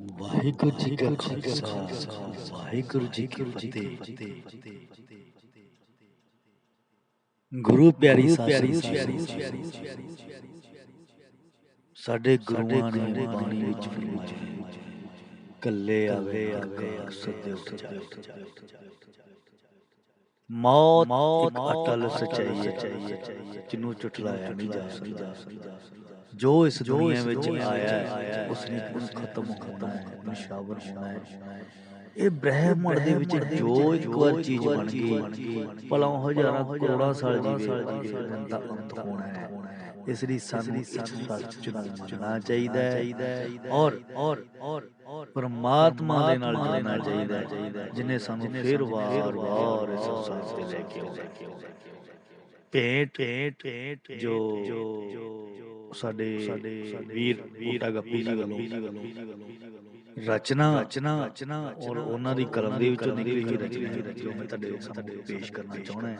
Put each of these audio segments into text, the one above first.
ਵਾਹਿਗੁਰੂ ਜੀ ਕਾ ਖਾਲਸਾ ਵਾਹਿਗੁਰੂ ਜੀ ਕੀ ਫਤਿਹ ਗੁਰੂ ਪਿਆਰੀ ਸਾਰੀ ਸਾਡੇ ਗੁਰੂਆਂ ਨੇ ਬਾਣੀ ਵਿੱਚ ਫਰਮਾਇਆ ਕੱਲੇ ਆਵੇ ਆਵੇ ਸੱਦੇ ਉੱਠ ਜਾ ਮੌਤ ਮੌਤ ਅਟਲ ਸਚਾਈ ਹੈ ਜਿਹਨੂੰ ਝੁਠਲਾਇਆ ਨਹੀਂ ਜਾ ਸਕਦਾ। ਜੋ ਇਸ ਦੁਨੀਆ ਵਿੱਚ ਆਇਆ ਹੈ ਉਸ ਨੇ ਖਤਮ ਹੋਣਾ ਹੈ ਨਿਸ਼ਾਵਰ ਹੋਣਾ ਹੈ। ਇਹ ਬ੍ਰਹਿਮੰਡ ਦੇ ਵਿੱਚ ਜੋ ਇੱਕ ਵਾਰ ਚੀਜ਼ ਬਣ ਗਈ ਭਲਾ ਹਜ਼ਾਰਾਂ ਕਰੋੜਾਂ ਸਾਲ ਜੀਵੇ ਦਾ ਅੰਤ ਹੋਣਾ ਹੈ ਇਸ ਲਈ ਸਾਨੂੰ ਇਸ ਸੱਚ ਨੂੰ ਮੰਨਣਾ ਚਾਹੀਦਾ ਹੈ। ਔਰ ਔਰ ਔਰ ਪਰਮਾਤਮਾ ਦੇ ਨਾਲ ਜੁੜਨਾ ਚਾਹੀਦਾ ਹੈ ਜਿਨੇ ਸਾਨੂੰ ਫਿਰ ਵਾਰ ਵਾਰ ਇਸ ਸੰਸਾਰ ਤੇ ਲੈ ਕੇ ਆਉਂਦਾ ਭੇਟ ਜੋ ਸਾਡੇ ਵੀਰ ਬੂਟਾ ਗੱਪੀ ਜੀ ਵੱਲੋਂ। ਰਚਨਾ ਰਚਨਾ ਰਚਨਾ ਔਰ ਉਹਨਾਂ ਦੀ ਕਲਮ ਦੇ ਵਿੱਚੋਂ ਨਿਕਲੀ ਹੋਈ ਰਚਨਾ ਹੈ ਜੋ ਮੈਂ ਤੁਹਾਡੇ ਸਾਹਮਣੇ ਪੇਸ਼ ਕਰਨਾ ਚਾਹੁੰਦਾ ਹਾਂ।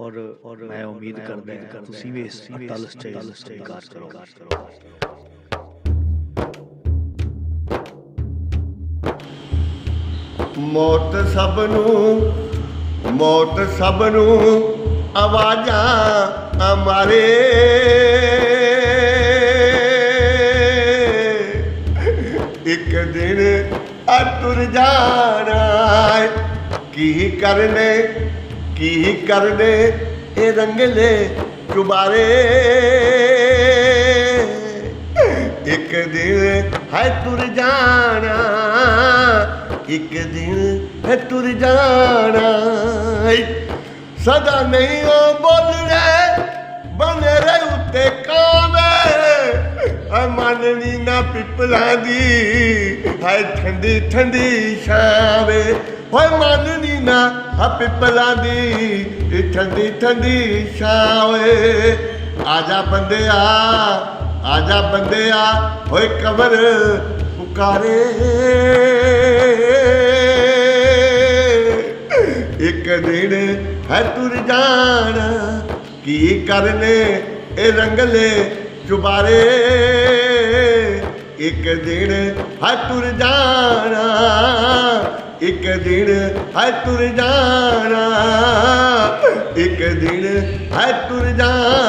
ਔਰ ਔਰ ਮੈਂ ਉਮੀਦ ਕਰਦਾ ਹਾਂ ਤੁਸੀਂ ਵੀ ਇਸ ਅਟਲ ਸਟੇਜ ਸਟੇਕਾਰ ਕਰੋ। ਮੌਤ ਸਭ ਨੂੰ ਮੌਤ ਸਭ ਨੂੰ ਆਵਾਜ਼ਾਂ ਮਾਰੇ ਇੱਕ ਦਿਨ ਆ ਤੁਰ ਜਾਣਾ ਕੀ ਕਰਨੇ ਕੀ ਕਰਨੇ, ਇਹ ਰੰਗਲੇ ਚੁਬਾਰੇ ਇੱਕ ਦਿਨ ਹੈ ਤੁਰ ਜਾਣਾ, ਇੱਕ ਦਿਨ ਹੈ ਤੁਰ ਜਾਣਾ। ਸਦਾ ਨਹੀਂ ਉਹ ਬੋਲਣੇ ਆ ਮੰਨਣੀ ਨਾ ਪਿਪਲਾਂ ਦੀ। ਹਾਏ ਠੰਡੀ ਠੰਡੀ ਛਾਵੇ। ਹੋਏ ਮੰਨਣੀ ਨਾ ਆ ਪਿਪਲਾਂ ਦੀ। ਠੰਡੀ ਠੰਡੀ ਛਾਵੇ। ਆਜਾ ਬੰਦਿਆ ਆਜਾ ਬੰਦਿਆ ਹੋਏ ਕਬਰ ਪੁਕਾਰੇ। ਇੱਕ ਦਿਨ ਹੈ ਤੁਰ ਜਾਣਾ, ਕੀ ਕਰਨੇ ਇਹ ਰੰਗਲੇ ਚੁਬਾਰੇ। ਇੱਕ ਦਿਨ ਹੈ ਤੁਰ ਜਾਣਾ, ਇੱਕ ਦਿਨ ਹੈ ਤੁਰ ਜਾਣਾ, ਇੱਕ ਦਿਨ ਹੈ ਤੁਰ ਜਾਣਾ।